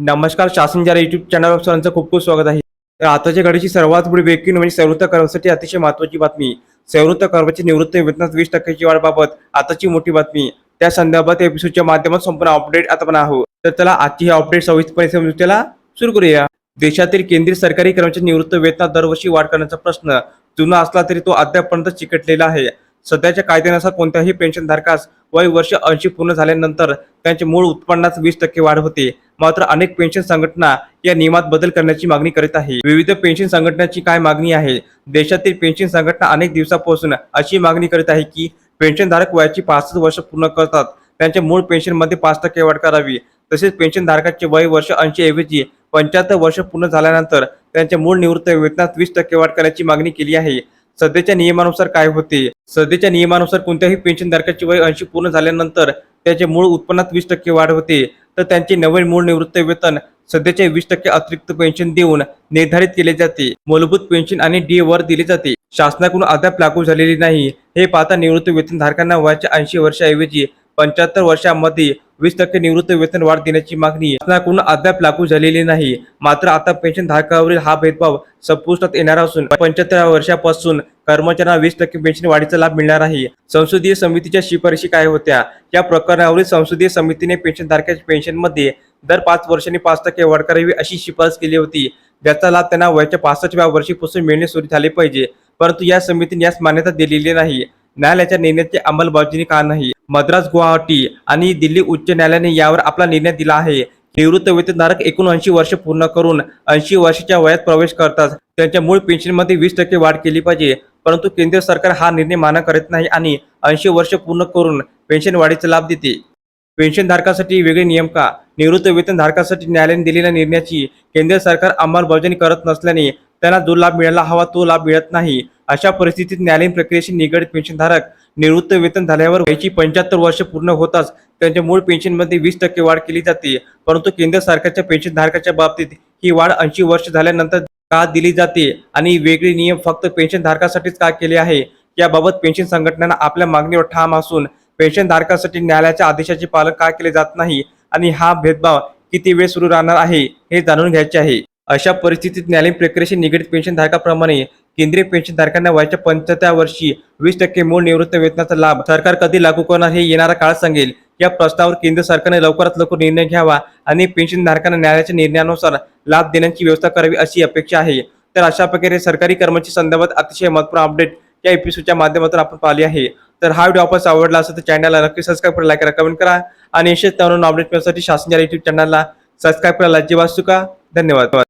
नमस्कार शासन YouTube YouTube चॅनलवर सर्वांचं खूप खूप स्वागत आहे. तर आताच्या घडीची सर्वात मोठी ब्रेकिंग म्हणजे सेवृत्त कर्मासाठी अतिशय महत्वाची बातमी. सेवृत्त कर्माची निवृत्त वेतनात वीस टक्क्याची वाढबाबत आताची मोठी बातमी. त्या संदर्भात एपिसोडच्या माध्यमात संपूर्ण अपडेट आता पण आहोत. तर चला आजची ही अपडेट सविस्तरपणे समजून त्याला सुरू करूया. देशातील केंद्रीय सरकारी कर्मचारी निवृत्त वेतनात दरवर्षी वाढ करण्याचा प्रश्न जुना असला तरी तो अद्यापपर्यंत चिकटलेला आहे. सध्याच्या कायद्यानुसार कोणत्याही पेन्शन धारकास वय वर्ष ऐंशी पूर्ण झाल्यानंतर त्यांचे मूळ उत्पन्नात वीस टक्के वाढ होते. मात्र अनेक पेन्शन संघटना या नियमात बदल करण्याची मागणी करीत आहे. विविध पेन्शन संघटनांची काय मागणी आहे? देशातील पेन्शन संघटना अनेक दिवसापासून अशी मागणी करीत आहे की पेन्शनधारक वयाची पासष्ट वर्ष पूर्ण करतात. त्यांच्या मूळ पेन्शनमध्ये पाच टक्के वाढ करावी. तसेच पेन्शनधारकाचे वय वर्ष ऐंशी ऐवजी पंच्याहत्तर वर्ष पूर्ण झाल्यानंतर त्यांच्या मूळ निवृत्त वेतनात वीस टक्के वाढ करण्याची मागणी केली आहे. सध्याच्या नियमानुसार काय होते? सध्याच्या नियमानुसार कोणत्याही पेन्शनधारकाचे वय ऐंशी पूर्ण झाल्यानंतर त्याचे मूळ उत्पन्नात वीस टक्के वाढ होते. तर त्यांचे नवीन मूळ निवृत्त वेतन सध्याचे वीस टक्के अतिरिक्त पेन्शन देऊन निर्धारित केले जाते. मूलभूत पेन्शन आणि डी वर दिले जाते. शासनाकडून अद्याप लागू झालेली नाही. हे पाहता निवृत्त वेतनधारकांना वयाच्या ऐंशी वर्षाऐवजी पंच्याहत्तर वर्षामध्ये वीस टक्के निवृत्त वेतन वाढ देण्याची मागणी शासनाकडून अद्याप लागू झालेली नाही. मात्र आता पेन्शन धारकावरील हा भेदभाव संपुष्टात येणार असून पंच्याहत्तर वर्षापासून कर्मचाऱ्यांना वीस टक्के पेन्शन वाढीचा लाभ मिळणार आहे. संसदीय समितीच्या शिफारशी काय होत्या? या प्रकरणावरील संसदीय समितीने पेन्शन धारकाच्या पेन्शनमध्ये दर पाच वर्षांनी पाच टक्के वाढ करावी अशी शिफारस केली होती. ज्याचा लाभ त्यांना वयाच्या पासष्टव्या वर्षीपासून मिळणे सुरू झाले पाहिजे. परंतु या समितीने यास मान्यता दिलेली नाही. न्यायालयाच्या निर्णयाची अंमलबजावणी का नाही मद्रास गुवाहाटी आणि दिल्ली उच्च न्यायालयाने यावर आपला निर्णय दिला आहे. निवृत्त वेतनधारक एकोणऐंशी वर्ष पूर्ण करून ऐंशी वर्षाच्या वयात प्रवेश करतात. त्यांच्या मूळ पेन्शनमध्ये वीस टक्के वाढ केली पाहिजे. परंतु केंद्र सरकार हा निर्णय मान्य करत नाही आणि ऐंशी वर्ष पूर्ण करून पेन्शन वाढीचा लाभ देते. पेन्शनधारकासाठी वेगळे नियम का? निवृत्त वेतनधारकासाठी न्यायालयाने दिलेल्या निर्णयाची केंद्र सरकार अंमलबजावणी करत नसल्याने त्यांना जो लाभ मिळायला हवा तो लाभ मिळत नाही. अशा परिस्थितीत न्यायालयीन प्रक्रियेशी निगडीत पेन्शनधारक निवृत्त वेतन झाल्यावर वयाची पंच्याहत्तर वर्ष पूर्ण होताच त्यांच्या मूळ पेन्शनमध्ये वीस टक्के वाढ केली जाते. परंतु केंद्र सरकारच्या पेन्शनधारकाच्या बाबतीत ही वाढ ऐंशी वर्ष झाल्यानंतर का दिली जाते आणि वेगळे नियम फक्त पेन्शनधारकासाठीच का केले आहे? याबाबत पेन्शन संघटनांना आपल्या मागणीवर ठाम असून पेन्शनधारकासाठी न्यायालयाच्या आदेशाचे पालन का केले जात नाही आणि हा भेदभाव किती वेळ सुरू राहणार आहे हे जाणून घ्यायचे आहे. अशा परिस्थितीत न्यायालयीन प्रक्रियेशी निगडीत पेन्शनधारकाप्रमाणे केंद्रीय पेन्शनधारकांना वयाच्या पंच्याहत्तर वर्षी वीस टक्के मूळ निवृत्त वेतनाचा लाभ सरकार कधी लागू करणार हे येणारा काळ सांगेल. या प्रस्तावावर केंद्र सरकारने लवकरात लवकर निर्णय घ्यावा आणि पेन्शनधारकांना न्यायालयाच्या निर्णयानुसार लाभ देण्याची व्यवस्था करावी अशी अपेक्षा आहे. तर अशा प्रकारे सरकारी कर्मचारी संदर्भात अतिशय महत्त्वपूर्ण अपडेट या एपिसोडच्या माध्यमातून आपण पाहिली आहे. तर हा व्हिडिओ आपण आवडला असेल तर चॅनलला नक्की सबस्क्राईब करा लाईक करा कमेंट करा आणि निश्चित अपडेट मिळण्यासाठी शासनाच्या युट्यूब चॅनलला सबस्क्राईब करायला अजिबात चुका धन्यवाद.